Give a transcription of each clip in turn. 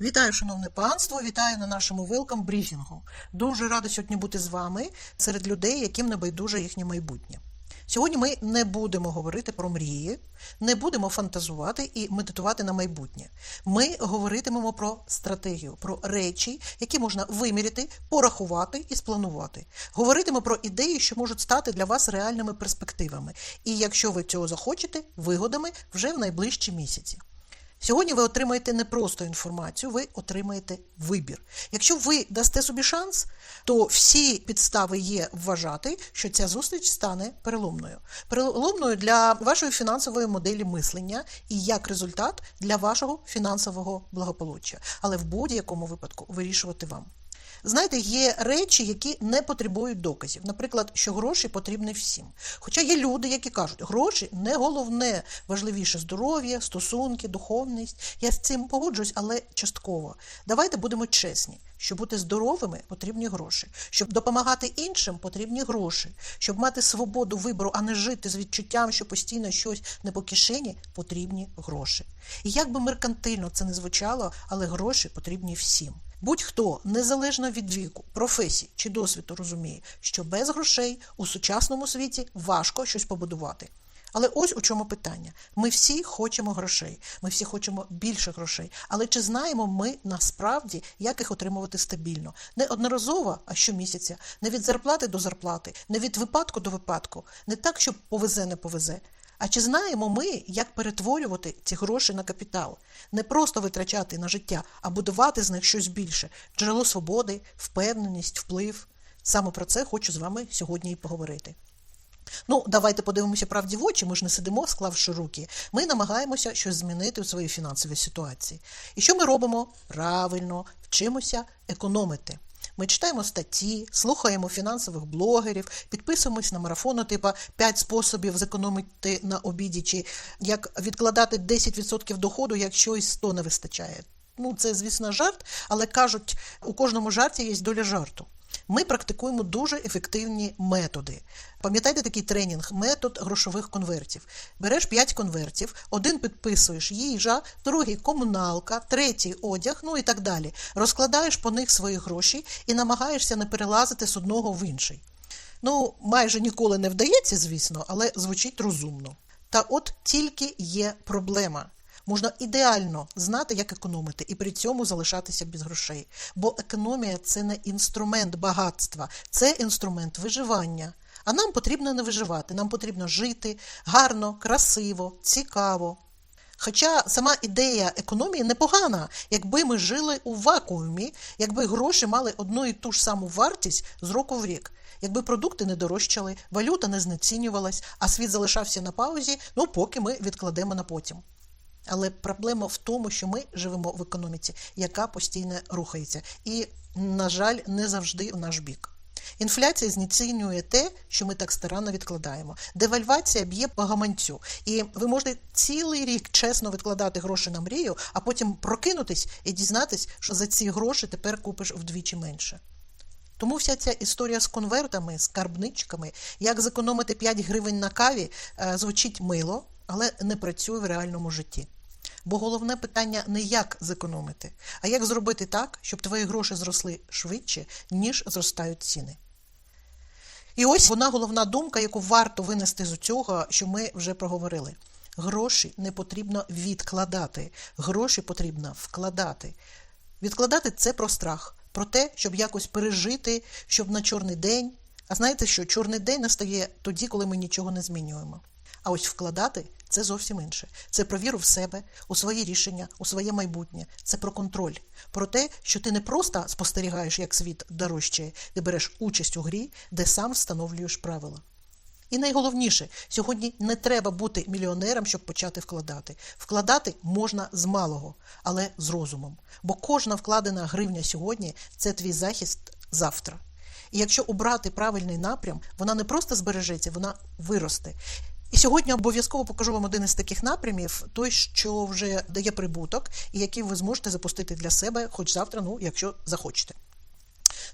Вітаю, шановне панство! Вітаю на нашому велкам брифінгу. Дуже рада сьогодні бути з вами серед людей, яким не байдуже їхнє майбутнє. Сьогодні ми не будемо говорити про мрії, не будемо фантазувати і медитувати на майбутнє. Ми говоритимемо про стратегію, про речі, які можна виміряти, порахувати і спланувати. Говоритимо про ідеї, що можуть стати для вас реальними перспективами. І якщо ви цього захочете, вигодами вже в найближчі місяці. Сьогодні ви отримаєте не просто інформацію, ви отримаєте вибір. Якщо ви дасте собі шанс, то всі підстави є вважати, що ця зустріч стане переломною. Переломною для вашої фінансової моделі мислення і як результат для вашого фінансового благополуччя. Але в будь-якому випадку вирішувати вам. Знаєте, є речі, які не потребують доказів. Наприклад, що гроші потрібні всім. Хоча є люди, які кажуть, гроші не головне, важливіше здоров'я, стосунки, духовність. Я з цим погоджуюсь, але частково. Давайте будемо чесні. Щоб бути здоровими, потрібні гроші. Щоб допомагати іншим, потрібні гроші. Щоб мати свободу вибору, а не жити з відчуттям, що постійно щось не по кишені, потрібні гроші. І як би меркантильно це не звучало, але гроші потрібні всім. Будь-хто, незалежно від віку, професії чи досвіду, розуміє, що без грошей у сучасному світі важко щось побудувати. Але ось у чому питання: ми всі хочемо грошей, ми всі хочемо більше грошей. Але чи знаємо ми насправді, як їх отримувати стабільно? Не одноразово, а щомісяця, не від зарплати до зарплати, не від випадку до випадку, не так, що повезе, не повезе. А чи знаємо ми, як перетворювати ці гроші на капітал? Не просто витрачати на життя, а будувати з них щось більше джерело свободи, впевненість, вплив. Саме про це хочу з вами сьогодні і поговорити. Ну, давайте подивимося правді в очі. Ми ж не сидимо, склавши руки. Ми намагаємося щось змінити у своїй фінансовій ситуації. І що ми робимо? Правильно, вчимося економити. Ми читаємо статті, слухаємо фінансових блогерів, підписуємось на марафони, типу 5 способів зекономити на обіді, чи як відкладати 10% доходу, якщо і 100 не вистачає. Ну, це, звісно, жарт, але кажуть, у кожному жарті є доля жарту. Ми практикуємо дуже ефективні методи. Пам'ятаєте такий тренінг, метод грошових конвертів. Береш 5 конвертів, один підписуєш їжа, другий комуналка, третій одяг, ну і так далі. Розкладаєш по них свої гроші і намагаєшся не перелазити з одного в інший. Ну, майже ніколи не вдається, звісно, але звучить розумно. Та от тільки є проблема. Можна ідеально знати, як економити, і при цьому залишатися без грошей. Бо економія це не інструмент багатства, це інструмент виживання. А нам потрібно не виживати, нам потрібно жити гарно, красиво, цікаво. Хоча сама ідея економії непогана, якби ми жили у вакуумі, якби гроші мали одну і ту ж саму вартість з року в рік. Якби продукти не дорожчали, валюта не знецінювалась, а світ залишався на паузі, ну поки ми відкладемо на потім. Але проблема в тому, що ми живемо в економіці, яка постійно рухається, і, на жаль, не завжди в наш бік. Інфляція знецінює те, що ми так старанно відкладаємо. Девальвація б'є по гаманцю. І ви можете цілий рік чесно відкладати гроші на мрію, а потім прокинутись і дізнатись, що за ці гроші тепер купиш вдвічі менше. Тому вся ця історія з конвертами, з карбничками, як зекономити 5 гривень на каві, звучить мило, але не працює в реальному житті. Бо головне питання не як зекономити, а як зробити так, щоб твої гроші зросли швидше, ніж зростають ціни. І ось вона головна думка, яку варто винести з цього, що ми вже проговорили. Гроші не потрібно відкладати, гроші потрібно вкладати. Відкладати це про страх, про те, щоб якось пережити, щоб на чорний день. А знаєте що? Чорний день настає тоді, коли ми нічого не змінюємо. А ось вкладати це зовсім інше. Це про віру в себе, у свої рішення, у своє майбутнє. Це про контроль, про те, що ти не просто спостерігаєш, як світ дорожчає, ти береш участь у грі, де сам встановлюєш правила. І найголовніше, сьогодні не треба бути мільйонером, щоб почати вкладати. Вкладати можна з малого, але з розумом. Бо кожна вкладена гривня сьогодні це твій захист завтра. І якщо обрати правильний напрям, вона не просто збережеться, вона виросте. І сьогодні обов'язково покажу вам один із таких напрямів, той, що вже дає прибуток, і який ви зможете запустити для себе, хоч завтра, ну, якщо захочете.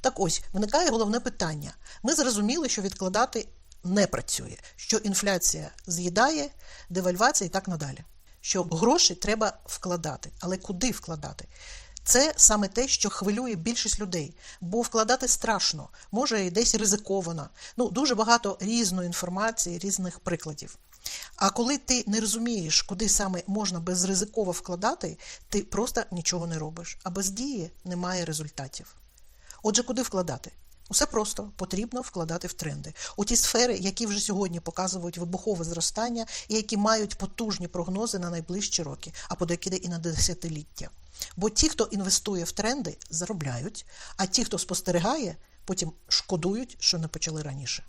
Так ось, виникає головне питання. Ми зрозуміли, що відкладати не працює, що інфляція з'їдає, девальвація і так надалі. Що гроші треба вкладати. Але куди вкладати? Це саме те, що хвилює більшість людей, бо вкладати страшно, може і десь ризиковано. Ну дуже багато різної інформації, різних прикладів. А коли ти не розумієш, куди саме можна безризиково вкладати, ти просто нічого не робиш. А без дії немає результатів. Отже, куди вкладати? Усе просто потрібно вкладати в тренди. У ті сфери, які вже сьогодні показують вибухове зростання і які мають потужні прогнози на найближчі роки, а подекуди і на десятиліття. Бо ті, хто інвестує в тренди, заробляють, а ті, хто спостерігає, потім шкодують, що не почали раніше.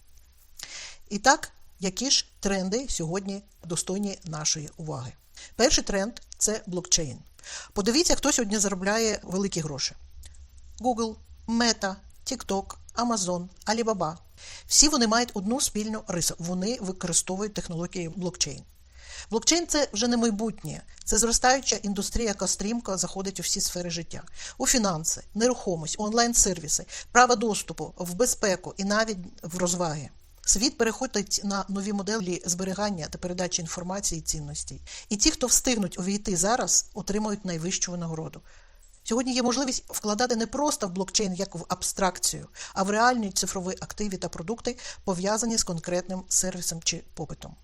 І так, які ж тренди сьогодні достойні нашої уваги? Перший тренд це блокчейн. Подивіться, хто сьогодні заробляє великі гроші: Google, Meta, TikTok, Amazon, Alibaba. Всі вони мають одну спільну рису. Вони використовують технології блокчейн. Блокчейн це вже не майбутнє, це зростаюча індустрія, яка стрімко заходить у всі сфери життя: у фінанси, нерухомість, онлайн-сервіси, право доступу, в безпеку і навіть в розваги. Світ переходить на нові моделі зберігання та передачі інформації і цінностей. І ті, хто встигнуть увійти зараз, отримують найвищу винагороду. Сьогодні є можливість вкладати не просто в блокчейн як в абстракцію, а в реальні цифрові активи та продукти, пов'язані з конкретним сервісом чи попитом.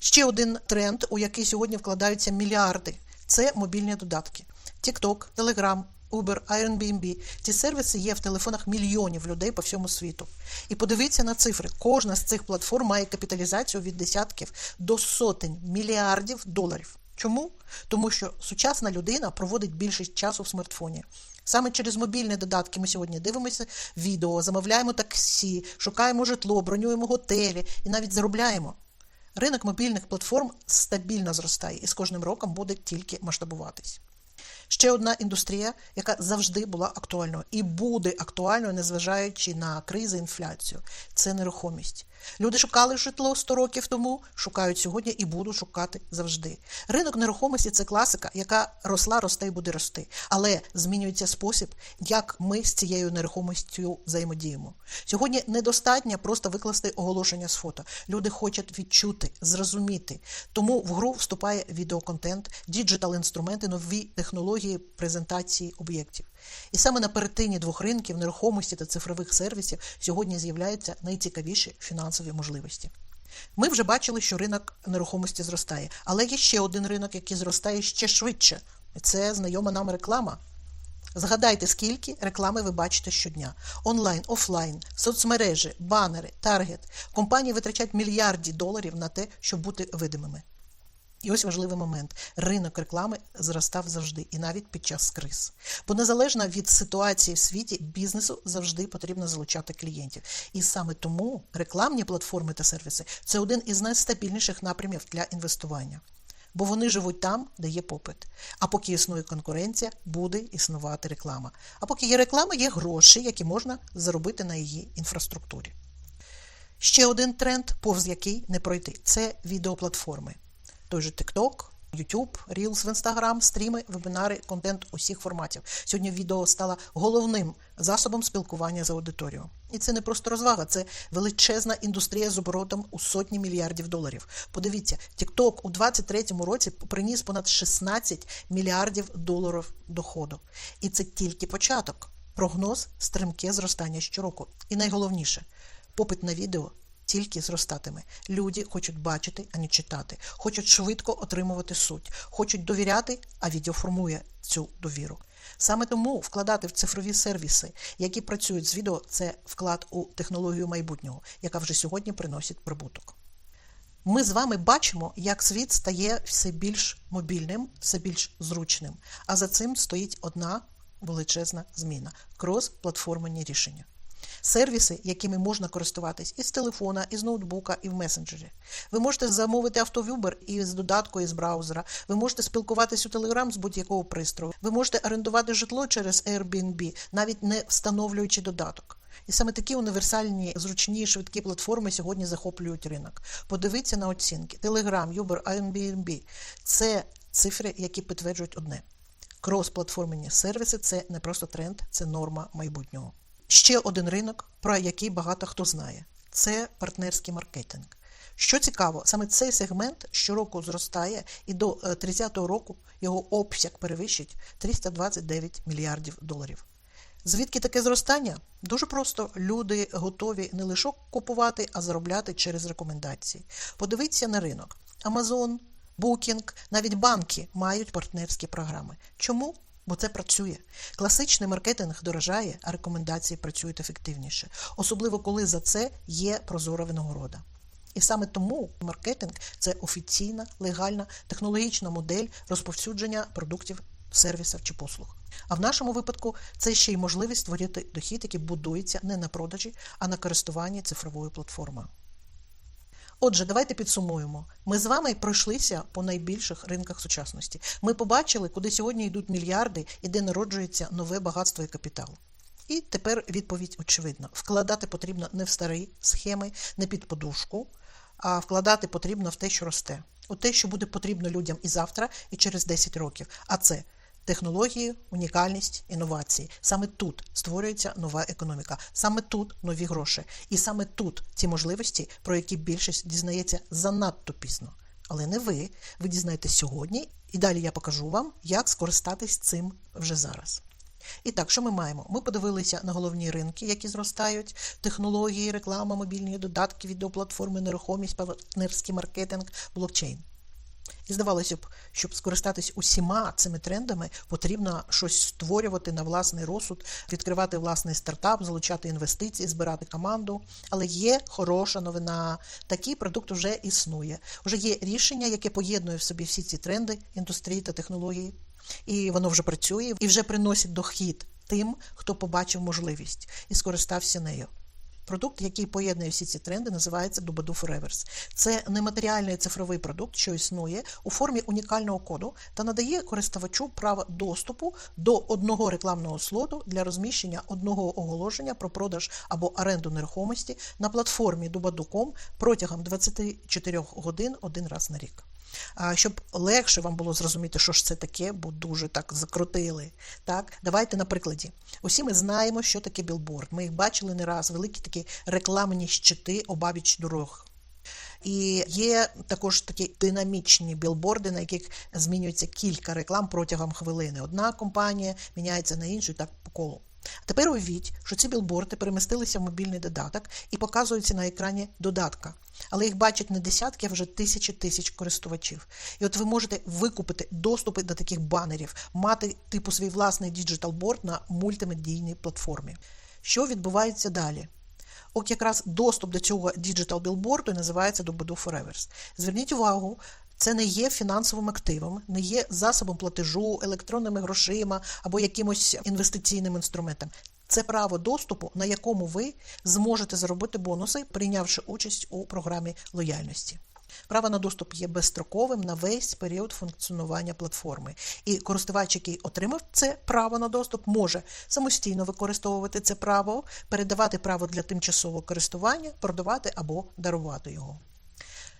Ще один тренд, у який сьогодні вкладаються мільярди, це мобільні додатки: TikTok, Telegram, Uber, Airbnb. Ці сервіси є в телефонах мільйонів людей по всьому світу. І подивіться на цифри. Кожна з цих платформ має капіталізацію від десятків до сотень мільярдів доларів. Чому? Тому що сучасна людина проводить більшість часу в смартфоні. Саме через мобільні додатки ми сьогодні дивимося відео, замовляємо таксі, шукаємо житло, бронюємо готелі і навіть заробляємо. Ринок мобільних платформ стабільно зростає і з кожним роком буде тільки масштабуватись. Ще одна індустрія, яка завжди була актуальною і буде актуальною, незважаючи на кризи, інфляцію, це нерухомість. Люди шукали житло 100 років тому, шукають сьогодні і будуть шукати завжди. Ринок нерухомості це класика, яка росла, росте і буде рости. Але змінюється спосіб, як ми з цією нерухомістю взаємодіємо. Сьогодні недостатньо просто викласти оголошення з фото. Люди хочуть відчути, зрозуміти. Тому в гру вступає відеоконтент, діджитал-інструменти, нові технології презентації об'єктів. І саме на перетині двох ринків нерухомості та цифрових сервісів сьогодні з'являються найцікавіші фінансові можливості. Ми вже бачили, що ринок нерухомості зростає, але є ще один ринок, який зростає ще швидше. Це знайома нам реклама. Згадайте, скільки реклами ви бачите щодня: онлайн, офлайн, соцмережі, банери, таргет. Компанії витрачають мільярді доларів на те, щоб бути видимими. І ось важливий момент: ринок реклами зростав завжди, і навіть під час криз. Бо незалежно від ситуації в світі, бізнесу завжди потрібно залучати клієнтів. І саме тому рекламні платформи та сервіси це один із найстабільніших напрямів для інвестування. Бо вони живуть там, де є попит. А поки існує конкуренція, буде існувати реклама. А поки є реклама, є гроші, які можна заробити на її інфраструктурі. Ще один тренд, повз який не пройти це відеоплатформи той же TikTok, YouTube, Reels в Instagram, стріми, вебінари, контент усіх форматів. Сьогодні відео стало головним засобом спілкування з аудиторією. І це не просто розвага, це величезна індустрія з оборотом у сотні мільярдів доларів. Подивіться, TikTok у 2023 році приніс понад 16 мільярдів доларів доходу. І це тільки початок. Прогноз стрімке зростання щороку. І найголовніше попит на відео тільки зростатиме. Люди хочуть бачити, а не читати, хочуть швидко отримувати суть, хочуть довіряти, а відео формує цю довіру. Саме тому вкладати в цифрові сервіси, які працюють з відео, це вклад у технологію майбутнього, яка вже сьогодні приносить прибуток. Ми з вами бачимо, як світ стає все більш мобільним, все більш зручним. А за цим стоїть одна величезна зміна крос-платформені рішення сервіси, якими можна користуватись із телефона, із ноутбука, і в месенджері. Ви можете замовити авто в Uber із додатку із браузера. Ви можете спілкуватись у Telegram з будь-якого пристрою. Ви можете орендувати житло через Airbnb, навіть не встановлюючи додаток. І саме такі універсальні, зручні, швидкі платформи сьогодні захоплюють ринок. Подивіться на оцінки: Telegram, Uber, Airbnb – це цифри, які підтверджують одне: крос-платформені сервіси це не просто тренд, це норма майбутнього. Ще один ринок, про який багато хто знає, це партнерський маркетинг. Що цікаво, саме цей сегмент щороку зростає, і до 30-го року його обсяг перевищить 329 мільярдів доларів. Звідки таке зростання? Дуже просто люди готові не лише купувати, а заробляти через рекомендації. Подивіться на ринок. Amazon, Booking, навіть банки мають партнерські програми. Чому? Бо це працює. Класичний маркетинг дорожає, а рекомендації працюють ефективніше, особливо коли за це є прозора винагорода. І саме тому маркетинг це офіційна, легальна, технологічна модель розповсюдження продуктів, сервісів чи послуг. А в нашому випадку це ще й можливість створити дохід, який будується не на продажі, а на користуванні цифровою платформою. Отже, давайте підсумуємо. Ми з вами пройшлися по найбільших ринках сучасності. Ми побачили, куди сьогодні йдуть мільярди і де народжується нове багатство і капітал. І тепер відповідь очевидна: вкладати потрібно не в старі схеми, не під подушку, а вкладати потрібно в те, що росте, у те, що буде потрібно людям і завтра, і через 10 років. А це технології, унікальність, інновації. Саме тут створюється нова економіка, саме тут нові гроші. І саме тут ті можливості, про які більшість дізнається занадто пізно. Але не ви. Ви дізнаєтесь сьогодні, і далі я покажу вам, як скористатись цим вже зараз. І так, що ми маємо? Ми подивилися на головні ринки, які зростають: технології, реклама, мобільні додатки, відеоплатформи, нерухомість, партнерський маркетинг, блокчейн. І здавалося б, щоб скористатись усіма цими трендами, потрібно щось створювати на власний розсуд, відкривати власний стартап, залучати інвестиції, збирати команду. Але є хороша новина. Такий продукт вже існує. Вже є рішення, яке поєднує в собі всі ці тренди, індустрії та технології. І воно вже працює і вже приносить дохід тим, хто побачив можливість і скористався нею. Продукт, який поєднує всі ці тренди, називається Dubadu Forever. Це нематеріальний цифровий продукт, що існує у формі унікального коду та надає користувачу право доступу до одного рекламного слоту для розміщення одного оголошення про продаж або оренду нерухомості на платформі Dubadu.com протягом 24 годин один раз на рік. Щоб легше вам було зрозуміти, що ж це таке, бо дуже так закрутили. Так, Давайте на прикладі. Усі ми знаємо, що таке білборд. Ми їх бачили не раз, великі такі рекламні щити обабіч дорог. І є також такі динамічні білборди, на яких змінюється кілька реклам протягом хвилини. Одна компанія міняється на іншу і так по колу. Тепер уявіть, що ці білборди перемістилися в мобільний додаток і показуються на екрані додатка. Але їх бачать не десятки, а вже тисячі тисяч користувачів. І от ви можете викупити доступи до таких банерів, мати типу свій власний діджитал-борд на мультимедійній платформі. Що відбувається далі? От якраз доступ до цього діджитал білборду називається Добуду Forever. Зверніть увагу, це не є фінансовим активом, не є засобом платежу, електронними грошима або якимось інвестиційним інструментом. Це право доступу, на якому ви зможете заробити бонуси, прийнявши участь у програмі лояльності. Право на доступ є безстроковим на весь період функціонування платформи. І користувач, який отримав це право на доступ, може самостійно використовувати це право, передавати право для тимчасового користування, продавати або дарувати його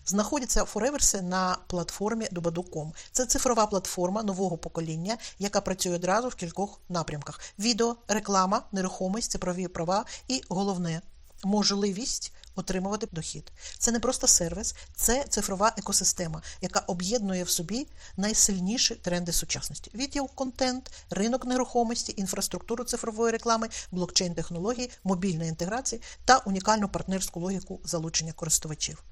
знаходяться фореверси на платформі Dubadu.com. Це цифрова платформа нового покоління, яка працює одразу в кількох напрямках: відео, реклама, нерухомість, цифрові права і головне можливість. Отримувати дохід. Це не просто сервіс, це цифрова екосистема, яка об'єднує в собі найсильніші тренди сучасності: відділ контент, ринок нерухомості, інфраструктуру цифрової реклами, блокчейн технології, мобільної інтеграції та унікальну партнерську логіку залучення користувачів.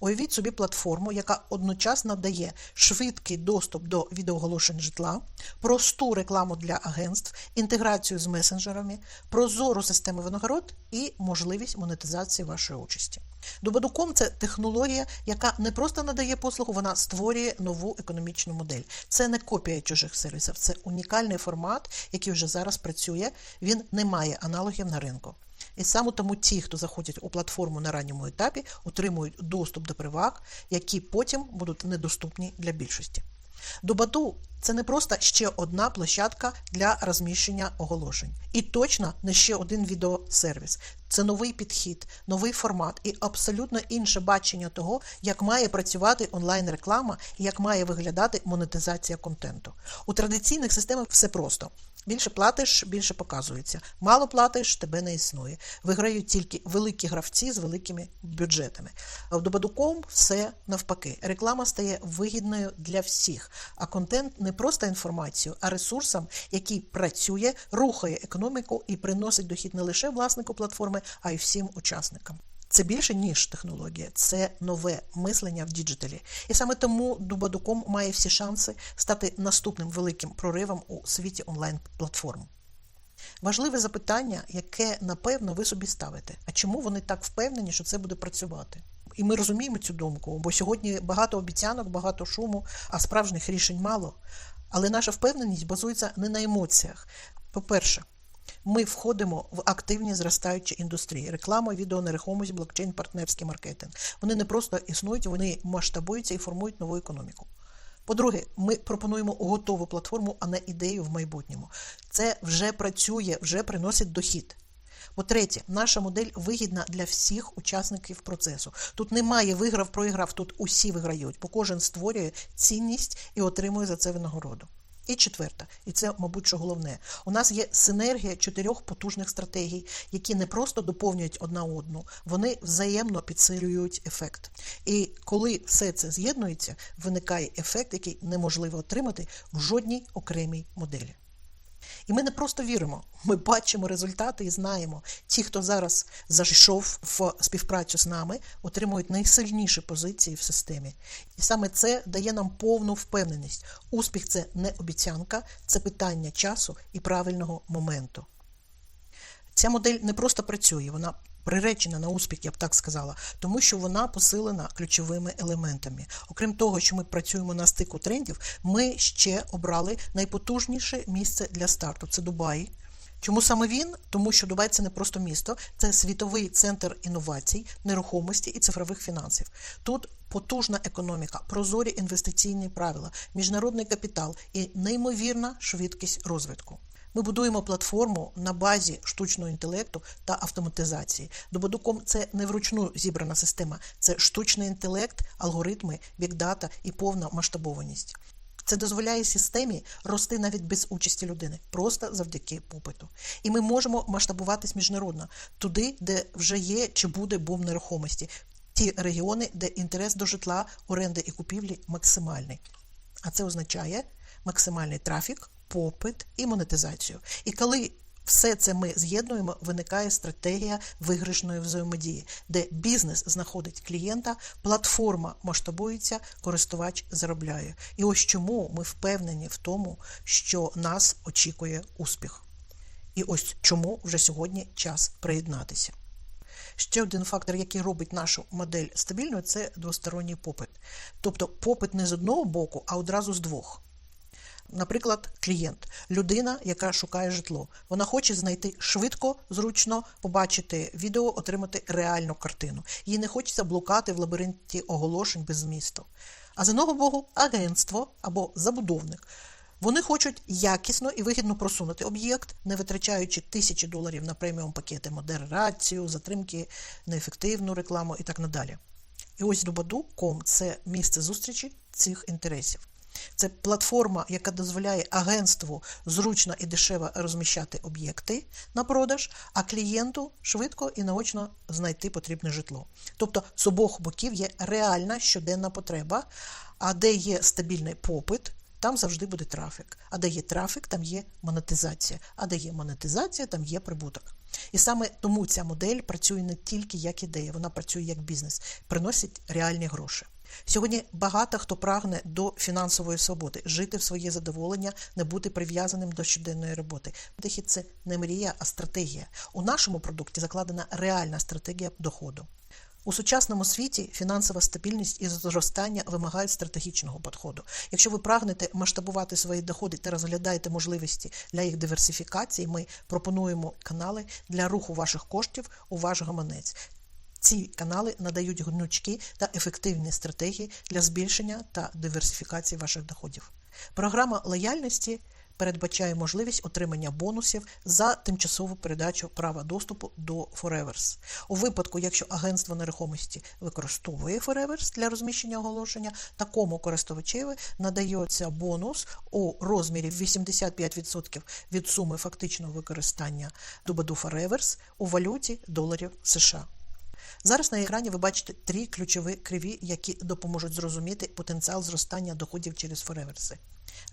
Уявіть собі платформу, яка одночасно дає швидкий доступ до відеоголошень житла, просту рекламу для агентств, інтеграцію з месенджерами, прозору систему винагород і можливість монетизації вашої участі. Добадуком це технологія, яка не просто надає послугу, вона створює нову економічну модель. Це не копія чужих сервісів, це унікальний формат, який вже зараз працює. Він не має аналогів на ринку. І саме тому ті, хто заходять у платформу на ранньому етапі, отримують доступ до приваг, які потім будуть недоступні для більшості. Добаду це не просто ще одна площадка для розміщення оголошень. І точно не ще один відеосервіс. Це новий підхід, новий формат і абсолютно інше бачення того, як має працювати онлайн-реклама і як має виглядати монетизація контенту. У традиційних системах все просто. Більше платиш, більше показується. Мало платиш, тебе не існує. Виграють тільки великі гравці з великими бюджетами. В Добадуком все навпаки. Реклама стає вигідною для всіх, а контент не просто інформацію, а ресурсом, який працює, рухає економіку і приносить дохід не лише власнику платформи, а й всім учасникам. Це більше ніж технологія, це нове мислення в діджиталі. І саме тому Дубадуком має всі шанси стати наступним великим проривом у світі онлайн-платформ. Важливе запитання, яке напевно ви собі ставите. А чому вони так впевнені, що це буде працювати? І ми розуміємо цю думку, бо сьогодні багато обіцянок, багато шуму, а справжніх рішень мало. Але наша впевненість базується не на емоціях. По-перше, ми входимо в активні зростаючі індустрії: реклама, відеонерухомість, блокчейн, партнерський маркетинг. Вони не просто існують, вони масштабуються і формують нову економіку. По-друге, ми пропонуємо готову платформу, а не ідею в майбутньому. Це вже працює, вже приносить дохід. По-третє, наша модель вигідна для всіх учасників процесу. Тут немає виграв, проіграв, тут усі виграють, бо кожен створює цінність і отримує за це винагороду. І четверта, і це, мабуть, що головне, у нас є синергія чотирьох потужних стратегій, які не просто доповнюють одна одну, вони взаємно підсилюють ефект. І коли все це з'єднується, виникає ефект, який неможливо отримати в жодній окремій моделі. І ми не просто віримо, ми бачимо результати і знаємо, ті, хто зараз зайшов в співпрацю з нами, отримують найсильніші позиції в системі. І саме це дає нам повну впевненість. Успіх це не обіцянка, це питання часу і правильного моменту. Ця модель не просто працює, вона приречена на успіх, я б так сказала, тому що вона посилена ключовими елементами. Окрім того, що ми працюємо на стику трендів, ми ще обрали найпотужніше місце для старту це Дубай. Чому саме він? Тому що Дубай це не просто місто, це світовий центр інновацій, нерухомості і цифрових фінансів. Тут потужна економіка, прозорі інвестиційні правила, міжнародний капітал і неймовірна швидкість розвитку. Ми будуємо платформу на базі штучного інтелекту та автоматизації. Добудуком це не вручну зібрана система, це штучний інтелект, алгоритми, бікдата і повна масштабованість. Це дозволяє системі рости навіть без участі людини, просто завдяки попиту. І ми можемо масштабуватись міжнародно туди, де вже є чи буде бум нерухомості, ті регіони, де інтерес до житла, оренди і купівлі максимальний. А це означає максимальний трафік попит і монетизацію. І коли все це ми з'єднуємо, виникає стратегія виграшної взаємодії, де бізнес знаходить клієнта, платформа масштабується, користувач заробляє. І ось чому ми впевнені в тому, що нас очікує успіх. І ось чому вже сьогодні час приєднатися. Ще один фактор, який робить нашу модель стабільною, це двосторонній попит. Тобто попит не з одного боку, а одразу з двох. Наприклад, клієнт, людина, яка шукає житло. Вона хоче знайти швидко, зручно побачити відео, отримати реальну картину. Їй не хочеться блукати в лабіринті оголошень без змісту. А з одного боку, агентство або забудовник. Вони хочуть якісно і вигідно просунути об'єкт, не витрачаючи тисячі доларів на преміум пакети, модерацію, затримки, неефективну рекламу і так надалі. І ось Дубаду.ком – це місце зустрічі цих інтересів. Це платформа, яка дозволяє агентству зручно і дешево розміщати об'єкти на продаж, а клієнту швидко і наочно знайти потрібне житло. Тобто з обох боків є реальна щоденна потреба, а де є стабільний попит. Там завжди буде трафік. А де є трафік, там є монетизація. А де є монетизація, там є прибуток. І саме тому ця модель працює не тільки як ідея, вона працює як бізнес, приносить реальні гроші. Сьогодні багато хто прагне до фінансової свободи, жити в своє задоволення, не бути прив'язаним до щоденної роботи. Дохід це не мрія, а стратегія. У нашому продукті закладена реальна стратегія доходу. У сучасному світі фінансова стабільність і зростання вимагають стратегічного підходу. Якщо ви прагнете масштабувати свої доходи та розглядаєте можливості для їх диверсифікації, ми пропонуємо канали для руху ваших коштів у ваш гаманець. Ці канали надають гнучкі та ефективні стратегії для збільшення та диверсифікації ваших доходів. Програма лояльності передбачає можливість отримання бонусів за тимчасову передачу права доступу до Foreverse. У випадку, якщо агентство нерухомості використовує Foreverse для розміщення оголошення, такому користувачеві надається бонус у розмірі 85% від суми фактичного використання Дубаду Foreverse у валюті доларів США. Зараз на екрані ви бачите три ключові криві, які допоможуть зрозуміти потенціал зростання доходів через фореверси.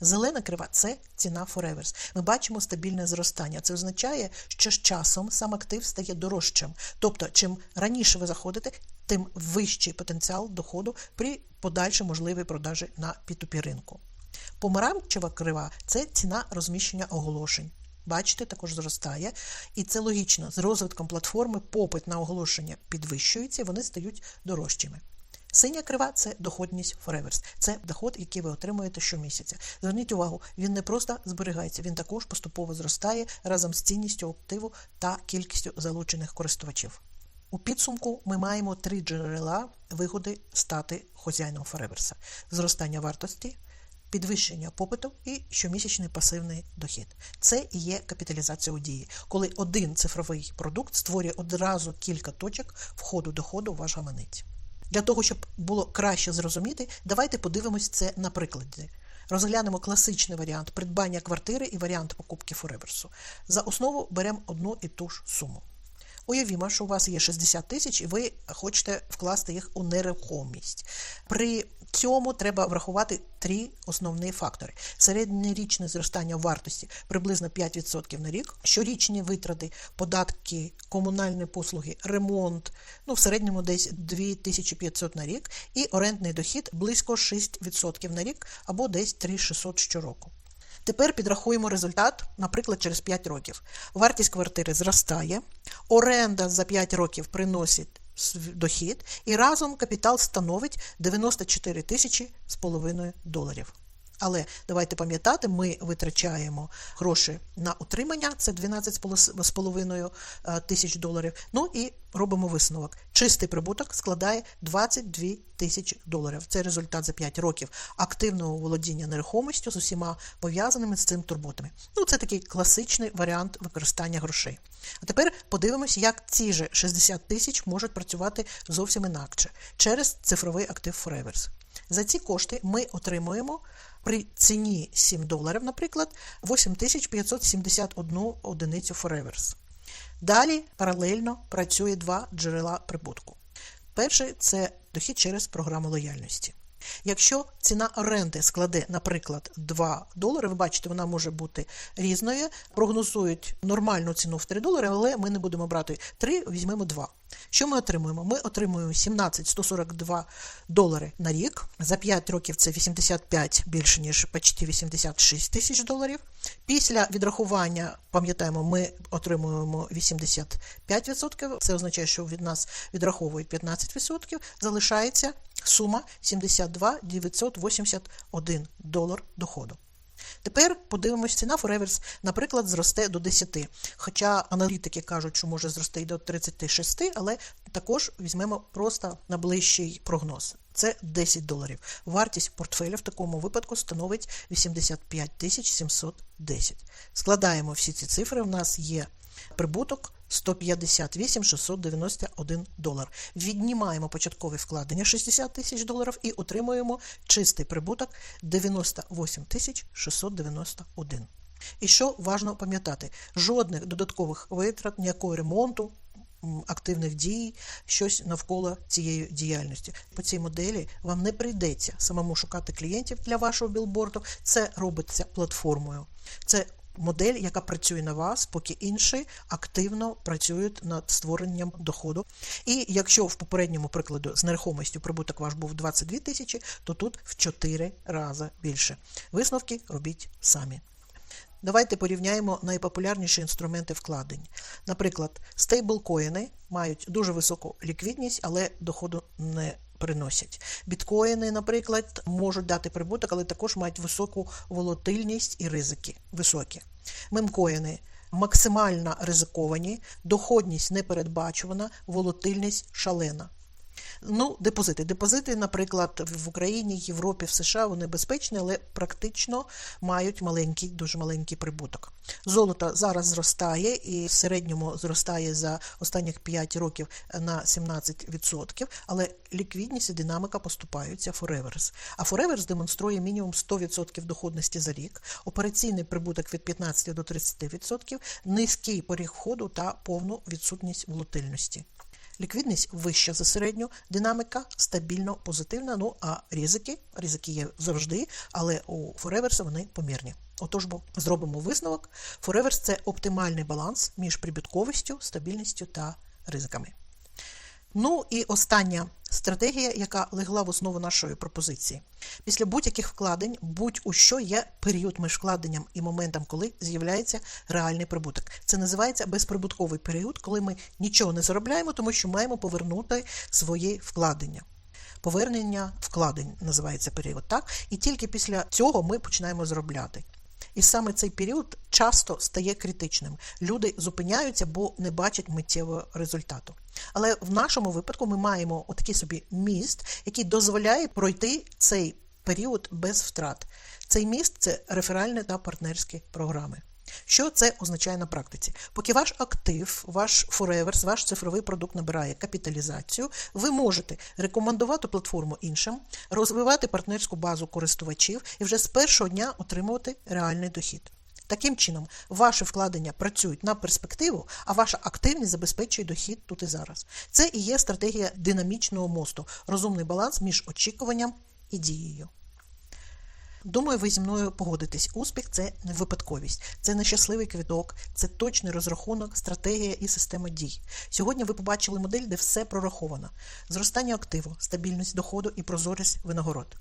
Зелена крива це ціна фореверс. Ми бачимо стабільне зростання. Це означає, що з часом сам актив стає дорожчим. Тобто, чим раніше ви заходите, тим вищий потенціал доходу при подальшій можливій продажі на P2P ринку. Помаранчева крива це ціна розміщення оголошень. Бачите, також зростає. І це логічно. З розвитком платформи попит на оголошення підвищується, вони стають дорожчими. Синя крива це доходність Foreverse. Це доход, який ви отримуєте щомісяця. Зверніть увагу, він не просто зберігається, він також поступово зростає разом з цінністю активу та кількістю залучених користувачів. У підсумку ми маємо три джерела вигоди стати хазяїном Фореверса: зростання вартості, підвищення попиту і щомісячний пасивний дохід. Це і є капіталізація у дії, коли один цифровий продукт створює одразу кілька точок входу доходу в ваш гаманець. Для того, щоб було краще зрозуміти, давайте подивимось це на прикладі. Розглянемо класичний варіант придбання квартири і варіант покупки Фореверсу. За основу беремо одну і ту ж суму. Уявімо, що у вас є 60 тисяч, і ви хочете вкласти їх у нерухомість. При цьому треба врахувати три основні фактори: середньорічне зростання вартості приблизно 5% на рік, щорічні витрати, податки, комунальні послуги, ремонт, ну в середньому десь 2500 на рік, і орендний дохід близько 6% на рік або десь 3600 щороку. Тепер підрахуємо результат, наприклад, через 5 років. Вартість квартири зростає, оренда за 5 років приносить дохід, і разом капітал становить 94 тисячі з половиною доларів. Але давайте пам'ятати, ми витрачаємо гроші на утримання, це 12,5 тисяч доларів. Ну і робимо висновок. Чистий прибуток складає 22 тисячі доларів. Це результат за 5 років активного володіння нерухомістю з усіма пов'язаними з цим турботами. Ну, це такий класичний варіант використання грошей. А тепер подивимося, як ці ж 60 тисяч можуть працювати зовсім інакше через цифровий актив Foreverse. За ці кошти ми отримуємо при ціні 7 доларів, наприклад, 8571 одиницю Forever's. Далі паралельно працює два джерела прибутку. Перший це дохід через програму лояльності. Якщо ціна оренди складе, наприклад, 2 долари, ви бачите, вона може бути різною. Прогнозують нормальну ціну в 3 долари, але ми не будемо брати 3, візьмемо 2. Що ми отримуємо? Ми отримуємо 17 142 долари на рік. За 5 років це 85 більше, ніж почти 86 тисяч доларів. Після відрахування, пам'ятаємо, ми отримуємо 85%. Це означає, що від нас відраховують 15%. Залишається сума 72 981 долар доходу. Тепер подивимось, ціна Foreverse, наприклад, зросте до 10. Хоча аналітики кажуть, що може зрости й до 36, але також візьмемо просто найближчий прогноз. Це 10 доларів. Вартість портфеля в такому випадку становить 85 710. Складаємо всі ці цифри. У нас є прибуток 158 691 долар. Віднімаємо початкове вкладення 60 тисяч доларів і отримуємо чистий прибуток 98 тисяч 691. І що важливо пам'ятати, жодних додаткових витрат, ніякого ремонту, активних дій, щось навколо цієї діяльності. По цій моделі вам не прийдеться самому шукати клієнтів для вашого білборду. Це робиться платформою. Це модель, яка працює на вас, поки інші активно працюють над створенням доходу. І якщо в попередньому прикладу з нерухомістю прибуток ваш був 22 тисячі, то тут в 4 рази більше. Висновки робіть самі. Давайте порівняємо найпопулярніші інструменти вкладень. Наприклад, стейблкоїни мають дуже високу ліквідність, але доходу не приносять. Біткоїни, наприклад, можуть дати прибуток, але також мають високу волатильність і ризики високі. Мемкоїни максимально ризиковані, доходність непередбачувана, волатильність шалена. Ну, депозити. Депозити, наприклад, в Україні, Європі, в США вони безпечні, але практично мають маленький, дуже маленький прибуток. Золото зараз зростає і в середньому зростає за останніх 5 років на 17%, але ліквідність і динамика поступаються Фореверс. А Фореверс демонструє мінімум 100% доходності за рік, операційний прибуток від 15 до 30%, низький поріг входу та повну відсутність волатильності. Ліквідність вища за середню, динаміка стабільно позитивна. Ну а ризики, ризики є завжди, але у Фореверса вони помірні. Отож, бо зробимо висновок. Фореверс це оптимальний баланс між прибутковістю, стабільністю та ризиками. Ну і остання стратегія, яка легла в основу нашої пропозиції. Після будь-яких вкладень, будь-у що є період між вкладенням і моментом, коли з'являється реальний прибуток. Це називається безприбутковий період, коли ми нічого не заробляємо, тому що маємо повернути свої вкладення. Повернення вкладень називається період, так? І тільки після цього ми починаємо заробляти. І саме цей період часто стає критичним. Люди зупиняються, бо не бачать миттєвого результату. Але в нашому випадку ми маємо отакий собі міст, який дозволяє пройти цей період без втрат. Цей міст це реферальні та партнерські програми. Що це означає на практиці? Поки ваш актив, ваш фореверс, ваш цифровий продукт набирає капіталізацію, ви можете рекомендувати платформу іншим, розвивати партнерську базу користувачів і вже з першого дня отримувати реальний дохід. Таким чином, ваші вкладення працюють на перспективу, а ваша активність забезпечує дохід тут і зараз. Це і є стратегія динамічного мосту, розумний баланс між очікуванням і дією. Думаю, ви зі мною погодитесь. Успіх це не випадковість, це не щасливий квіток, це точний розрахунок, стратегія і система дій. Сьогодні ви побачили модель, де все прораховано: зростання активу, стабільність доходу і прозорість винагород.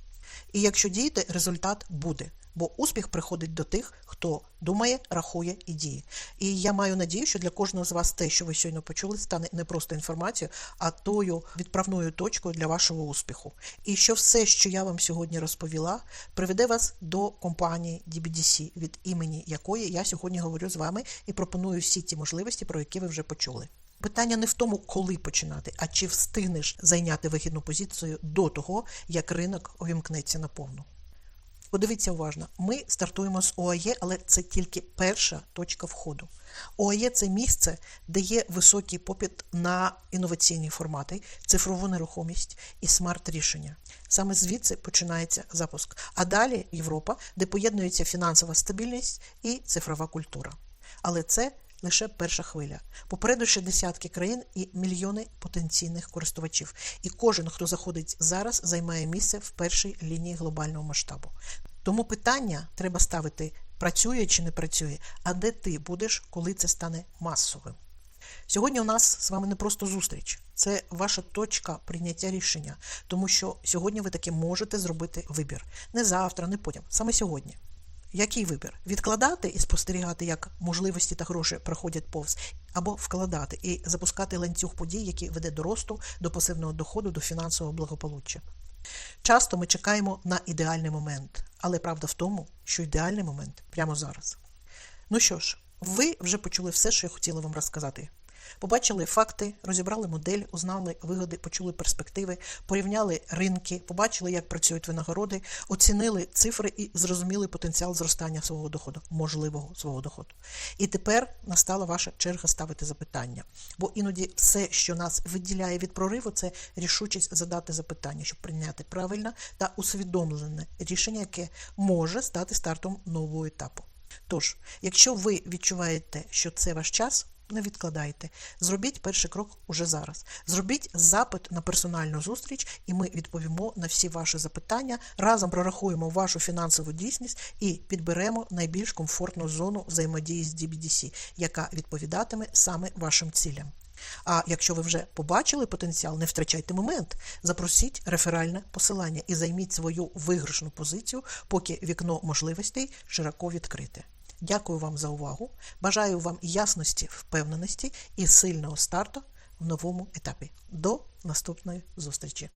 І якщо діяти, результат буде. Бо успіх приходить до тих, хто думає, рахує і діє. І я маю надію, що для кожного з вас те, що ви щойно почули, стане не просто інформацією, а тою відправною точкою для вашого успіху. І що все, що я вам сьогодні розповіла, приведе вас до компанії DBDC, від імені якої я сьогодні говорю з вами і пропоную всі ті можливості, про які ви вже почули. Питання не в тому, коли починати, а чи встигнеш зайняти вигідну позицію до того, як ринок увімкнеться наповну. Подивіться уважно, ми стартуємо з ОАЄ, але це тільки перша точка входу. ОАЄ це місце, де є високий попит на інноваційні формати, цифрову нерухомість і смарт-рішення. Саме звідси починається запуск. А далі Європа, де поєднується фінансова стабільність і цифрова культура. Але це лише перша хвиля. Попереду ще десятки країн і мільйони потенційних користувачів. І кожен, хто заходить зараз, займає місце в першій лінії глобального масштабу. Тому питання треба ставити працює чи не працює, а де ти будеш, коли це стане масовим. Сьогодні у нас з вами не просто зустріч, це ваша точка прийняття рішення, тому що сьогодні ви таки можете зробити вибір. Не завтра, не потім, саме сьогодні. Який вибір? Відкладати і спостерігати, як можливості та гроші проходять повз, або вкладати і запускати ланцюг подій, який веде до росту, до пасивного доходу, до фінансового благополуччя. Часто ми чекаємо на ідеальний момент, але правда в тому, що ідеальний момент прямо зараз. Ну що ж, ви вже почули все, що я хотіла вам розказати. Побачили факти, розібрали модель, узнали вигоди, почули перспективи, порівняли ринки, побачили, як працюють винагороди, оцінили цифри і зрозуміли потенціал зростання свого доходу, можливого свого доходу. І тепер настала ваша черга ставити запитання. Бо іноді все, що нас виділяє від прориву, це рішучість задати запитання, щоб прийняти правильне та усвідомлене рішення, яке може стати стартом нового етапу. Тож, якщо ви відчуваєте, що це ваш час, не відкладайте. Зробіть перший крок уже зараз. Зробіть запит на персональну зустріч, і ми відповімо на всі ваші запитання. Разом прорахуємо вашу фінансову дійсність і підберемо найбільш комфортну зону взаємодії з DBDC, яка відповідатиме саме вашим цілям. А якщо ви вже побачили потенціал, не втрачайте момент, запросіть реферальне посилання і займіть свою виграшну позицію, поки вікно можливостей широко відкрите. Дякую вам за увагу. Бажаю вам ясності, впевненості і сильного старту в новому етапі. До наступної зустрічі!